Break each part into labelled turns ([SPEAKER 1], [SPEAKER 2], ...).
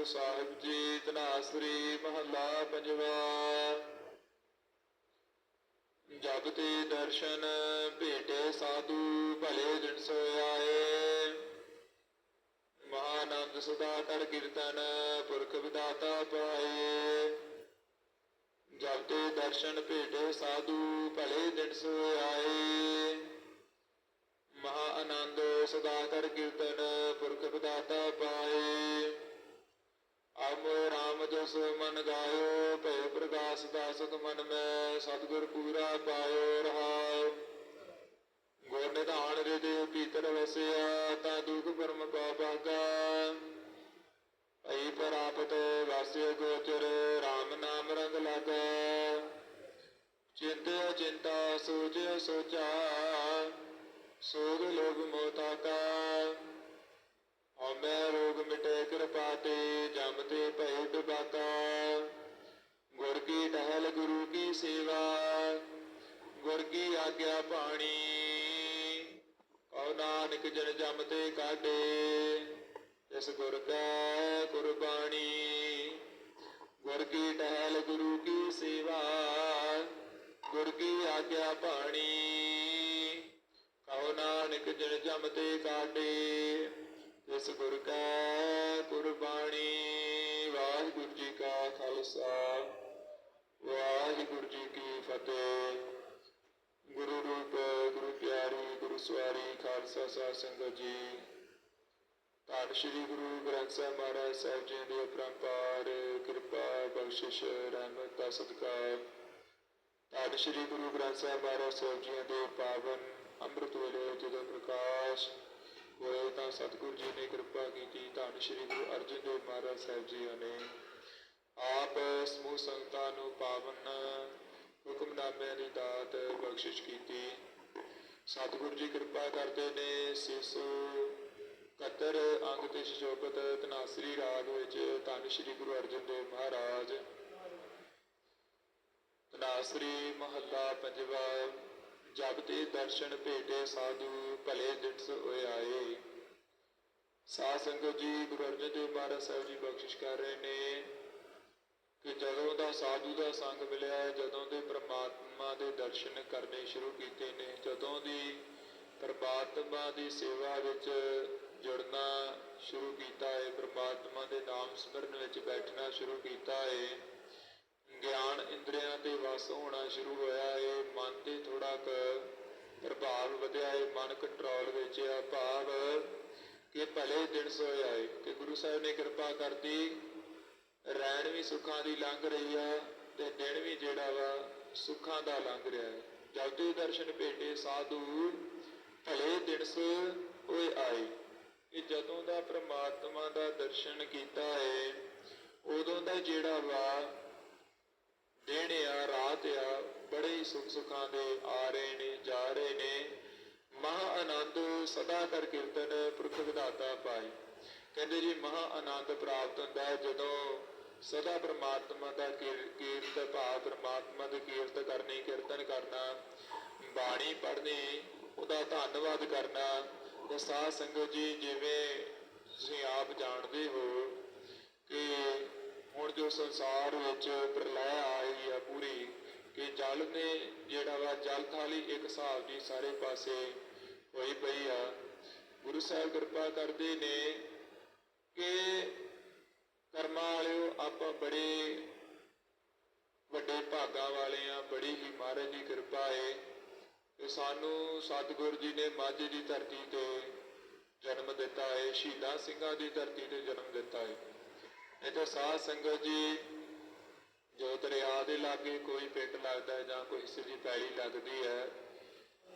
[SPEAKER 1] ਗੁਰੂ ਸਾਹਿਬ ਜੀ ਤਨਾਸਰੀ ਮਹੱਲਾ ਪੰਜਵਾ। ਜਬ ਤੇ ਦਰਸ਼ਨ ਭੇਟੇ ਸਾਧੂ, ਭਲੇ ਦਿਨ ਸੋਇਆਏ ਮਹਾਨੰਦ ਸਦਾ ਕਰ ਕੀਰਤਨ, ਪੁਰਖ ਵਿਦਾਤਾ ਪਾਏ। ਜਬ ਤੇ ਦਰਸ਼ਨ ਭੇਟੇ ਸਾਧੂ, ਭਲੇ ਦਿਨ ਸੋਇਆਏ ਮਹਾ ਆਨੰਦ ਸਦਾ ਕਰ ਕੀਰਤਨ, ਪੁਰਖ ਵਿਦਾਤਾ ਪਾਏ। ਆਮੋ ਰਾਮ ਜਸ ਮਨ ਗਾਇਓ, ਭੈ ਪ੍ਰਗਾਸ ਦਾਸਤ ਮਨ ਮੈਂ, ਸਤਿਗੁਰ ਪੂਰਾ ਪਾਇਓ ਰਹਾਉ। ਗੁਰ ਨਿਧਾਨ ਹਿਰਦੇ ਭੀਤਰ ਵਸਿਆ, ਤਾ ਦੁਖ ਪਰਮ ਕਾ ਭਾਗਾ। ਭਈ ਪ੍ਰਾਪਤ ਵਾਸਿਆ ਗੋਚਰ RAM ਨਾਮ ਰੰਗ ਲਾਗਾ। ਚਿੰਤਿਆ ਚਿੰਤਾ ਸੋਚ ਸੋਚਾ, ਸੋਗ ਲੋਭ ਮੋਤਾ ਆਗਿਆ ਪਾਣੀ। ਕਉ ਨਾਨਕ ਜਨ ਜਮ ਤੇ ਕਾਢੇ ਇਸ ਗੁਰ ਕੈ ਕੁਰਬਾਨੀ ਗੁਰ ਕੀ ਟਹਿਲ ਗੁਰੂ ਕੀ ਸੇਵਾ, ਗੁਰ ਕੀ ਆਗਿਆ ਪਾਣੀ। ਕਉ ਨਾਨਕ ਜਨ ਜਮ ਤੇ ਕਾਢੇ ਇਸ ਗੁਰ ਕੈ ਕੁਰਬਾਨੀ ਵਾਹਿਗੁਰੂ ਜੀ ਕਾ ਖਾਲਸਾ, ਵਾਹਿਗੁਰੂ ਜੀ ਕੀ ਫਤਿਹ। ਸਵਾਰੀ, ਖਾਲਸਾ ਸਾਧ ਸੰਗਤ ਜੀ। ਧੰਨ ਸ਼੍ਰੀ ਗੁਰੂ ਗ੍ਰੰਥ ਸਾਹਿਬ ਮਹਾਰਾਜ ਸਾਹਿਬ ਜੀ ਦੀ ਅਪਰੰਪਾਰ, ਕਿਰਪਾ, ਬਖਸ਼ਿਸ਼, ਰਹਿਮਤ ਦਾ ਸਦਕਾ ਧੰਨ ਸ਼੍ਰੀ ਗੁਰੂ ਗ੍ਰੰਥ ਸਾਹਿਬ ਮਹਾਰਾਜ ਸਾਹਿਬ ਜੀ ਦੇ ਪਾਵਨ ਅੰਮ੍ਰਿਤ ਵੇਲੇ ਜਦੋਂ ਪ੍ਰਕਾਸ਼ ਹੋਏ ਤਾਂ ਸਤਿਗੁਰੂ ਜੀ ਨੇ ਕਿਰਪਾ ਕੀਤੀ ਧੰਨ ਸ਼੍ਰੀ ਗੁਰੂ ਅਰਜਨ ਦੇਵ ਮਹਾਰਾਜ ਸਾਹਿਬ ਜੀ ਨੇ। ਆਪ ਸਮੂਹ ਸੰਗਤਾਂ ਨੂੰ ਪਾਵਨ ਹੁਕਮਨਾਮਿਆਂ ਦੀ ਦਾਤ ਬਖਸ਼ਿਸ਼ ਕੀਤੀ। ਸਤਿਗੁਰੂ ਜੀ ਕਿਰਪਾ ਕਰਦੇ ਨੇ 671 ਅੰਗ ਤੇ ਸ਼ੋਭਤ ਤਨਾਸਰੀ ਰਾਗ ਵਿੱਚ ਧੰਨ ਸ਼੍ਰੀ ਗੁਰੂ ਅਰਜਨ ਦੇਵ ਮਹਾਰਾਜ। ਤਨਾਸਰੀ ਮਹੱਲਾ ਪੰਜਵਾ ਜਬ ਤੇ ਦਰਸ਼ਨ ਭੇਟੇ ਸਾਧੂ, ਭਲੇ ਦਿਨਸ ਹੋਏ ਆਏ। ਸਾਧ ਸੰਗਤ ਜੀ, ਗੁਰੂ ਅਰਜਨ ਦੇਵ ਮਹਾਰਾਜ ਸਾਹਿਬ ਜੀ ਬਖਸ਼ਿਸ਼ ਕਰ ਰਹੇ ਨੇ ਕਿ ਜਦੋਂ ਦਾ ਸਾਧੂ ਦਾ ਸੰਗ ਮਿਲਿਆ, ਜਦੋਂ ਦੇ ਪ੍ਰਮਾਤਮਾ ਦੇ ਦਰਸ਼ਨ ਕਰਨੇ ਸ਼ੁਰੂ ਕੀਤੇ ਨੇ। ਜਦੋਂ ਦੀ ਪਰਮਾਤਮਾ ਦੀ ਸੇਵਾ ਵਿੱਚ ਜੁੜਨਾ ਸ਼ੁਰੂ ਕੀਤਾ ਹੈ ਪ੍ਰਮਾਤਮਾ ਦੇ ਨਾਮ ਸਿਮਰਨ ਵਿੱਚ ਬੈਠਣਾ ਸ਼ੁਰੂ ਕੀਤਾ ਹੈ ਗਿਆਨ ਇੰਦਰੀਆਂ ਤੇ ਵਸ ਹੋਣਾ ਸ਼ੁਰੂ ਹੋਇਆ ਹੈ ਮਨ ਤੇ ਥੋੜਾ ਕੁ ਪ੍ਰਭਾਵ ਵਧਿਆ ਹੈ ਮਨ ਕੰਟਰੋਲ ਵਿੱਚ ਆ ਭਾਵ ਕਿ ਭਲੇ ਦਿਨ ਸੋਇਆ ਹੈ ਕਿ ਗੁਰੂ ਸਾਹਿਬ ਨੇ ਕਿਰਪਾ ਕਰਤੀ, ਰਹਿਣ ਵੀ ਸੁੱਖਾਂ ਦੀ ਲੰਘ ਰਹੀ ਆ ਤੇ ਦਿਨ ਵੀ ਜਿਹੜਾ ਵਾ ਸੁੱਖਾਂ ਦਾ ਲੰਘ ਰਿਹਾ ਹੈ। ਜਦ ਤੇ ਦਰਸ਼ਨ ਭੇਟੇ ਸਾਧੂ, ਭਲੇ ਦਿਨਸ ਹੋਏ ਆਏ। ਕਿ ਜਦੋਂ ਦਾ ਪ੍ਰਮਾਤਮਾ ਦਾ ਦਰਸ਼ਨ ਕੀਤਾ ਹੈ, ਉਦੋਂ ਦਾ ਜਿਹੜਾ ਵਾ ਦਿਨ ਆ, ਰਾਤ ਆ, ਬੜੇ ਹੀ ਸੁੱਖ ਸੁੱਖਾਂ ਦੇ ਆ ਰਹੇ ਨੇ, ਜਾ ਰਹੇ ਨੇ। ਮਹਾ ਆਨੰਦ ਸਦਾ ਕਰ ਕੀਰਤਨ ਪੁਰਖ ਵਿਦਾਤਾ ਪਾਈ ਕਹਿੰਦੇ ਜੀ, ਮਹਾ ਆਨੰਦ ਪ੍ਰਾਪਤ ਹੁੰਦਾ ਹੈ ਜਦੋਂ ਸਦਾ ਪ੍ਰਮਾਤਮਾ ਦਾ ਕੀਰ- ਕੀਰਤ, ਭਾਵ ਪ੍ਰਮਾਤਮਾ ਦੀ ਕੀਰਤ ਕਰਨੀ, ਕੀਰਤਨ ਕਰਨਾ, ਬਾਣੀ ਪੜ੍ਹਨੀ, ਉਹਦਾ ਧੰਨਵਾਦ ਕਰਨਾ। ਤੇ ਸਾਧ ਸੰਗਤ ਜੀ, ਜਿਵੇਂ ਤੁਸੀਂ ਆਪ ਜਾਣਦੇ ਹੋ ਕਿ ਹੁਣ ਜੋ ਸੰਸਾਰ ਵਿੱਚ ਪ੍ਰਲੈ ਆਈ ਆ ਪੂਰੀ, ਕਿ ਜਲ ਨੇ ਜਿਹੜਾ ਵਾ ਜਲ ਥਾਲੀ ਇੱਕ ਹਿਸਾਬ ਦੀ ਸਾਰੇ ਪਾਸੇ ਹੋਈ ਪਈ ਆ। ਗੁਰੂ ਸਾਹਿਬ ਕਿਰਪਾ ਕਰਦੇ ਨੇ ਕਿ ਕਰਮਾਂ ਵਾਲਿਓ, ਆਪਾਂ ਬੜੇ ਵੱਡੇ ਭਾਗਾਂ ਵਾਲੇ ਆ, ਬੜੀ ਹੀ ਮਹਾਰਾਜ ਦੀ ਕਿਰਪਾ ਏ। ਕਿ ਸਾਨੂੰ ਸਤਿਗੁਰ ਜੀ ਨੇ ਮਾਝੇ ਦੀ ਧਰਤੀ ਤੇ ਜਨਮ ਦਿੱਤਾ ਹੈ ਸ਼ਹੀਦਾਂ ਸਿੰਘਾਂ ਦੀ ਧਰਤੀ ਤੇ ਜਨਮ ਦਿੱਤਾ ਹੈ ਇੱਥੇ ਸਾਧ ਸੰਗਤ ਜੀ, ਜੋ ਦਰਿਆ ਦੇ ਲਾਗੇ ਕੋਈ ਪਿੰਡ ਲੱਗਦਾ ਹੈ ਜਾਂ ਕੋਈ ਹਿੱਸੇ ਦੀ ਪੈਲੀ ਲੱਗਦੀ ਹੈ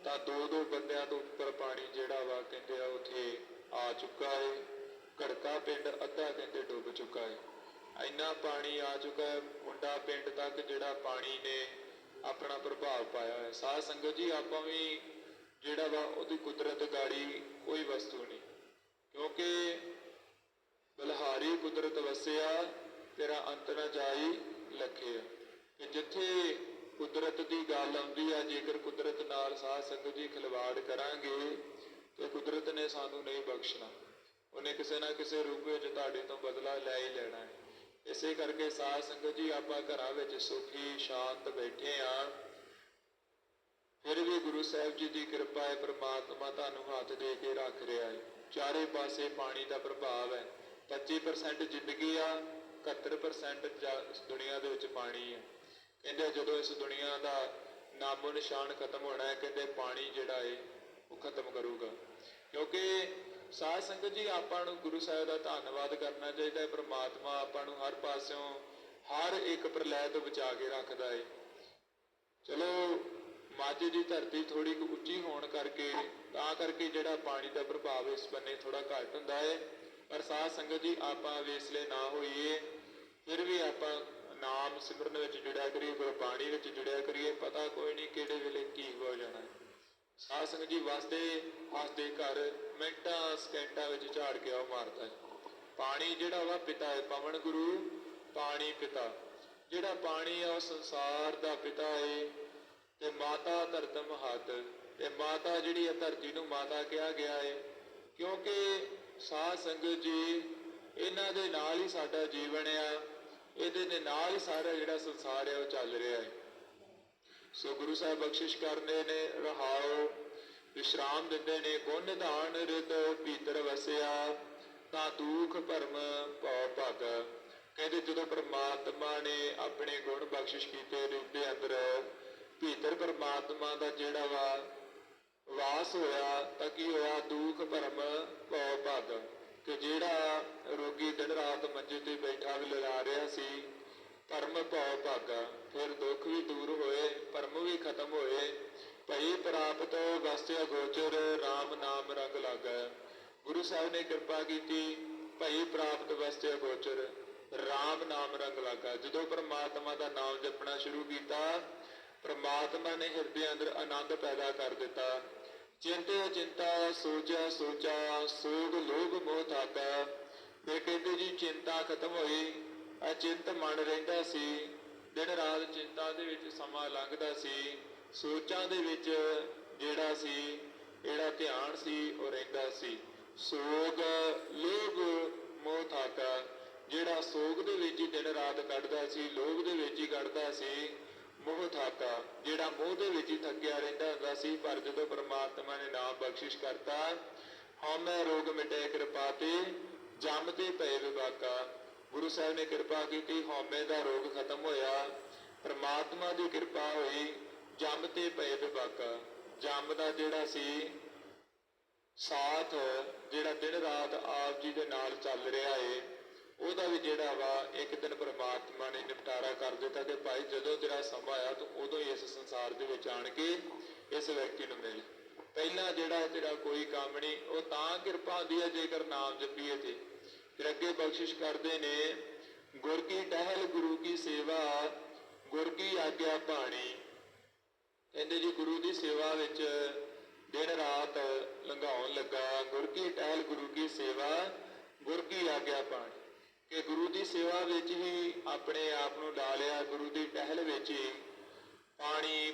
[SPEAKER 1] ਤਾਂ ਦੋ ਦੋ ਬੰਦਿਆਂ ਤੋਂ ਉੱਪਰ ਪਾਣੀ ਜਿਹੜਾ ਵਾ ਕਹਿੰਦੇ ਆ ਉੱਥੇ ਆ ਚੁੱਕਾ ਹੈ ਘੜਕਾ ਪਿੰਡ, ਅੱਧਾ ਕਹਿੰਦੇ ਡੁੱਬ ਚੁੱਕਾ ਹੈ ਇੰਨਾ ਪਾਣੀ ਆ ਚੁੱਕਾ ਹੈ ਮੁੰਡਾ ਪਿੰਡ ਤੱਕ ਜਿਹੜਾ ਪਾਣੀ ਨੇ ਆਪਣਾ ਪ੍ਰਭਾਵ ਪਾਇਆ ਹੈ ਸਾਧ ਸੰਗਤ ਜੀ, ਆਪਾਂ ਵੀ ਜਿਹੜਾ ਵਾ ਉਹਦੀ ਕੁਦਰਤ ਗਾੜੀ ਕੋਈ ਵਸਤੂ ਨਹੀਂ। ਕਿਉਂਕਿ ਬਲਹਾਰੀ ਕੁਦਰਤ ਵਸਿਆ, ਤੇਰਾ ਅੰਤ ਨਾ ਜਾਈ ਲਖਿਆ ਕਿ ਜਿੱਥੇ ਕੁਦਰਤ ਦੀ ਗੱਲ ਆਉਂਦੀ ਆ, ਜੇਕਰ ਕੁਦਰਤ ਨਾਲ ਸਾਧ ਸੰਗਤ ਜੀ ਖਿਲਵਾੜ ਕਰਾਂਗੇ, ਤੇ ਕੁਦਰਤ ਨੇ ਸਾਨੂੰ ਨਹੀਂ ਬਖਸ਼ਣਾ। ਉਹਨੇ ਕਿਸੇ ਨਾ ਕਿਸੇ ਰੂਪ ਵਿੱਚ ਤੁਹਾਡੇ ਤੋਂ ਬਦਲਾ ਲੈ ਹੀ ਲੈਣਾ ਹੈ। ਇਸੇ ਕਰਕੇ ਸਾਧ ਸੰਗਤ ਜੀ, ਆਪਾਂ ਘਰਾਂ ਵਿੱਚ ਸੁਖੀ, ਸ਼ਾਂਤ ਬੈਠੇ ਆ ਫਿਰ ਵੀ ਗੁਰੂ ਸਾਹਿਬ ਜੀ ਦੀ ਕਿਰਪਾ ਹੈ, ਪ੍ਰਮਾਤਮਾ ਤੁਹਾਨੂੰ ਹੱਥ ਦੇ ਕੇ ਰੱਖ ਰਿਹਾ ਹੈ। ਚਾਰੇ ਪਾਸੇ ਪਾਣੀ ਦਾ ਪ੍ਰਭਾਵ ਹੈ। 25% ਜ਼ਿੰਦਗੀ ਆ 71% ਜਾ- ਦੁਨੀਆ ਦੇ ਵਿੱਚ ਪਾਣੀ ਹੈ ਕਹਿੰਦੇ ਜਦੋਂ ਇਸ ਦੁਨੀਆ ਦਾ ਨਾਮੋ ਨਿਸ਼ਾਨ ਖਤਮ ਹੋਣਾ ਹੈ, ਕਹਿੰਦੇ ਪਾਣੀ ਜਿਹੜਾ ਹੈ ਉਹ ਖਤਮ ਕਰੂਗਾ। ਕਿਉਂਕਿ ਸਾਧ ਸੰਗਤ ਜੀ, ਆਪਾਂ ਨੂੰ ਗੁਰੂ ਸਾਹਿਬ ਦਾ ਧੰਨਵਾਦ ਕਰਨਾ ਚਾਹੀਦਾ ਹੈ। ਪ੍ਰਮਾਤਮਾ ਆਪਾਂ ਨੂੰ ਹਰ ਪਾਸਿਓਂ ਹਰ ਇੱਕ ਪ੍ਰਲੈ ਤੋਂ ਬਚਾ ਕੇ ਰੱਖਦਾ ਹੈ ਚਲੋ, ਮਾਝੇ ਦੀ ਧਰਤੀ ਥੋੜੀ ਕੁ ਉੱਚੀ ਹੋਣ ਕਰਕੇ, ਤਾਂ ਕਰਕੇ ਜਿਹੜਾ ਪਾਣੀ ਦਾ ਪ੍ਰਭਾਵ ਇਸ ਬੰਨੇ ਥੋੜਾ ਘੱਟ ਹੁੰਦਾ ਹੈ ਪਰ ਸਾਧ ਸੰਗਤ ਜੀ, ਆਪਾਂ ਵੇਸਲੇ ਨਾ ਹੋਈਏ, ਫਿਰ ਵੀ ਆਪਾਂ ਨਾਮ ਸਿਮਰਨ ਵਿੱਚ ਜੁੜਿਆ ਕਰੀਏ, ਗੁਰਬਾਣੀ ਵਿੱਚ ਜੁੜਿਆ ਕਰੀਏ, ਪਤਾ ਕੋਈ ਨਹੀਂ ਕਿਹੜੇ ਵੇਲੇ ਕੀ ਹੋ ਜਾਣਾ। ਹੈ ਸਾਧ ਸੰਗਤ ਜੀ ਵਾਸਤੇ ਹੱਸਦੇ ਘਰ ਮਿੰਟਾਂ, ਸਕਿੰਟਾਂ ਵਿੱਚ ਝਾੜ ਕੇ ਉਹ ਮਾਰਦਾ ਹੈ ਪਾਣੀ ਜਿਹੜਾ ਵਾ ਪਿਤਾ ਹੈ, ਪਵਨ ਗੁਰੂ, ਪਾਣੀ ਪਿਤਾ। ਜਿਹੜਾ ਪਾਣੀ ਆ ਉਹ ਸੰਸਾਰ ਦਾ ਪਿਤਾ ਹੈ ਤੇ ਮਾਤਾ ਧਰਤਮ ਹੱਥ। ਤੇ ਮਾਤਾ ਜਿਹੜੀ ਹੈ ਧਰਤੀ ਨੂੰ ਮਾਤਾ ਕਿਹਾ ਗਿਆ ਹੈ ਕਿਉਂਕਿ ਸਾਧ ਸੰਗਤ ਜੀ ਇਹਨਾਂ ਦੇ ਨਾਲ ਹੀ ਸਾਡਾ ਜੀਵਨ ਆ। ਇਹਦੇ ਦੇ ਨਾਲ ਹੀ ਸਾਰਾ ਜਿਹੜਾ ਸੰਸਾਰ ਹੈ ਉਹ ਚੱਲ ਰਿਹਾ ਹੈ ਸੋ ਗੁਰੂ ਸਾਹਿਬ ਬਖਸ਼ਿਸ਼ ਕਰਨੇ ਨੇ, ਰਹਾਓ, ਵਿਸ਼ਰਾਮ ਦਿੰਦੇ ਨੇ, ਗੁਣ ਧਾਨ ਰਿਤ ਭੀਤਰ ਵਸਿਆ, ਤਾਂ ਦੁਖ ਭਰਮ ਭਉ ਭਗ। ਕਹਿੰਦੇ ਜਦੋਂ ਪ੍ਰਮਾਤਮਾ ਨੇ ਆਪਣੇ ਗੁਣ ਬਖਸ਼ਿਸ਼ ਕੀਤੇ, ਰੂਪ ਦੇ ਅੰਦਰ ਭੀਤਰ ਪ੍ਰਮਾਤਮਾ ਦਾ ਜਿਹੜਾ ਵਾ ਵਾਸ ਹੋਇਆ, ਤਾਂ ਕੀ ਹੋਇਆ? ਦੁਖ ਭਰਮ ਭਉ ਭਗ। ਕਿ ਜਿਹੜਾ ਰੋਗੀ ਦਿਨ ਰਾਤ ਮੰਜੇ ਤੇ ਬੈਠਾ ਵੀ ਲਗਾ ਰਿਹਾ ਸੀ ਭਰਮ ਭਉ ਭਾਗਾ ਫਿਰ ਦੁੱਖ ਵੀ ਦੂਰ ਹੋਏ ਭਰਮ ਵੀ ਖਤਮ ਹੋਏ ਭਈ ਪ੍ਰਾਪਤ ਵਸਤਿਆ ਗੋਚਰ RAM ਨਾਮ ਰੰਗ ਲਾਗਾ। ਗੁਰੂ ਸਾਹਿਬ ਨੇ ਕਿਰਪਾ ਕੀਤੀ, ਭਈ ਪ੍ਰਾਪਤ ਵਸਤਿਆ ਗੋਚਰ RAM ਨਾਮ ਰੰਗ ਲਾਗਾ। ਜਦੋਂ ਪ੍ਰਮਾਤਮਾ ਦਾ ਨਾਮ ਜਪਣਾ ਸ਼ੁਰੂ ਕੀਤਾ, ਪ੍ਰਮਾਤਮਾ ਨੇ ਹਿਰਦੇ ਅੰਦਰ ਆਨੰਦ ਪੈਦਾ ਕਰ ਦਿੱਤਾ। ਚਿੰਤੇ ਚਿੰਤਾ ਸੋਚਿਆ ਸੋਚਾ, ਸੋਗ ਲੋਭ ਮੋਹ ਥਾਕਾ ਫਿਰ ਕਹਿੰਦੇ ਜੀ, ਚਿੰਤਾ ਖਤਮ ਹੋਈ, ਅਚਿੰਤ ਮਨ ਰਹਿੰਦਾ ਸੀ। ਦਿਨ ਰਾਤ ਚਿੰਤਾ ਦੇ ਵਿੱਚ ਸਮਾਂ ਲੰਘਦਾ ਸੀ। ਸੋਚਾਂ ਦੇ ਵਿੱਚ ਜਿਹੜਾ ਸੀ, ਜਿਹੜਾ ਧਿਆਨ ਸੀ, ਉਹ ਰਹਿੰਦਾ ਸੀ। ਸੋਗ ਲੋਗ ਮੋਹ ਥਾਕਾ ਜਿਹੜਾ ਸੋਗ ਦੇ ਵਿੱਚ ਹੀ ਦਿਨ ਰਾਤ ਕੱਢਦਾ ਸੀ, ਲੋਭ ਦੇ ਵਿੱਚ ਹੀ ਕੱਢਦਾ ਸੀ ਮੋਹ ਥਾਕਾ ਜਿਹੜਾ ਮੋਹ ਦੇ ਵਿੱਚ ਹੀ ਥੱਕਿਆ ਰਹਿੰਦਾ ਹੁੰਦਾ ਸੀ, ਪਰ ਜਦੋਂ ਪ੍ਰਮਾਤਮਾ ਨੇ ਨਾਮ ਬਖਸ਼ਿਸ਼ ਕਰਤਾ ਹਉਮੈ ਰੋਗ ਮਿਟੇ ਕਿਰਪਾ ਤੇ, ਜਮ ਤੇ ਪਏ ਵਿਵਾਕਾ। ਗੁਰੂ ਸਾਹਿਬ ਨੇ ਕਿਰਪਾ ਕੀਤੀ ਹਉਮੈ ਦਾ ਰੋਗ ਖਤਮ ਹੋਇਆ। ਪ੍ਰਮਾਤਮਾ ਦੀ ਕਿਰਪਾ ਹੋਈ, ਜਮ ਤੇ ਪਏ ਵਿਵਾਕਾ। ਜੰਮਦਾ ਜਿਹੜਾ ਸੀ, ਸਾਥ, ਜਿਹੜਾ ਦਿਨ ਰਾਤ ਆਪ ਜੀ ਦੇ ਨਾਲ ਚੱਲ ਰਿਹਾ ਏ, ਉਹਦਾ ਵੀ ਜਿਹੜਾ ਵਾ ਇੱਕ ਦਿਨ ਪ੍ਰਮਾਤਮਾ ਨੇ ਨਿਪਟਾਰਾ ਕਰ ਦਿੱਤਾ ਕਿ ਭਾਈ ਜਦੋਂ ਤੇਰਾ ਸਮਾਂ ਆਇਆ ਤੂੰ ਉਦੋਂ ਹੀ ਇਸ ਸੰਸਾਰ ਦੇ ਵਿੱਚ ਆਣ ਕੇ ਇਸ ਵਿਅਕਤੀ ਨੂੰ ਮਿਲ। ਪਹਿਲਾਂ ਜਿਹੜਾ ਤੇਰਾ ਕੋਈ ਕੰਮ ਨਹੀਂ, ਉਹ ਤਾਂ ਕਿਰਪਾ ਹੁੰਦੀ ਹੈ ਜੇਕਰ ਨਾਮ ਜਪੀਏ ਤੇ। ਫਿਰ ਅੱਗੇ ਬਖਸ਼ਿਸ਼ ਕਰਦੇ ਨੇ, ਗੁਰ ਕੀ ਟਹਿਲ ਗੁਰੂ ਕੀ ਸੇਵਾ, ਗੁਰ ਕੀ ਆਗਿਆ ਬਾਣੀ। ਕਹਿੰਦੇ ਜੀ ਗੁਰੂ ਦੀ ਸੇਵਾ ਵਿੱਚ ਦਿਨ ਰਾਤ ਲੰਘਾਉਣ ਲੱਗਾ। ਗੁਰ ਕੀ ਟਹਿਲ, ਗੁਰੂ ਕੀ ਸੇਵਾ, ਗੁਰ ਕੀ ਆਗਿਆ ਪਾਣੀ। ਕਿ ਗੁਰੂ ਦੀ ਸੇਵਾ ਵਿੱਚ ਹੀ ਆਪਣੇ ਆਪ ਨੂੰ ਲਾ ਲਿਆ ਗੁਰੂ ਦੀ ਟਹਿਲ ਵਿੱਚ ਹੀ ਪਾਣੀ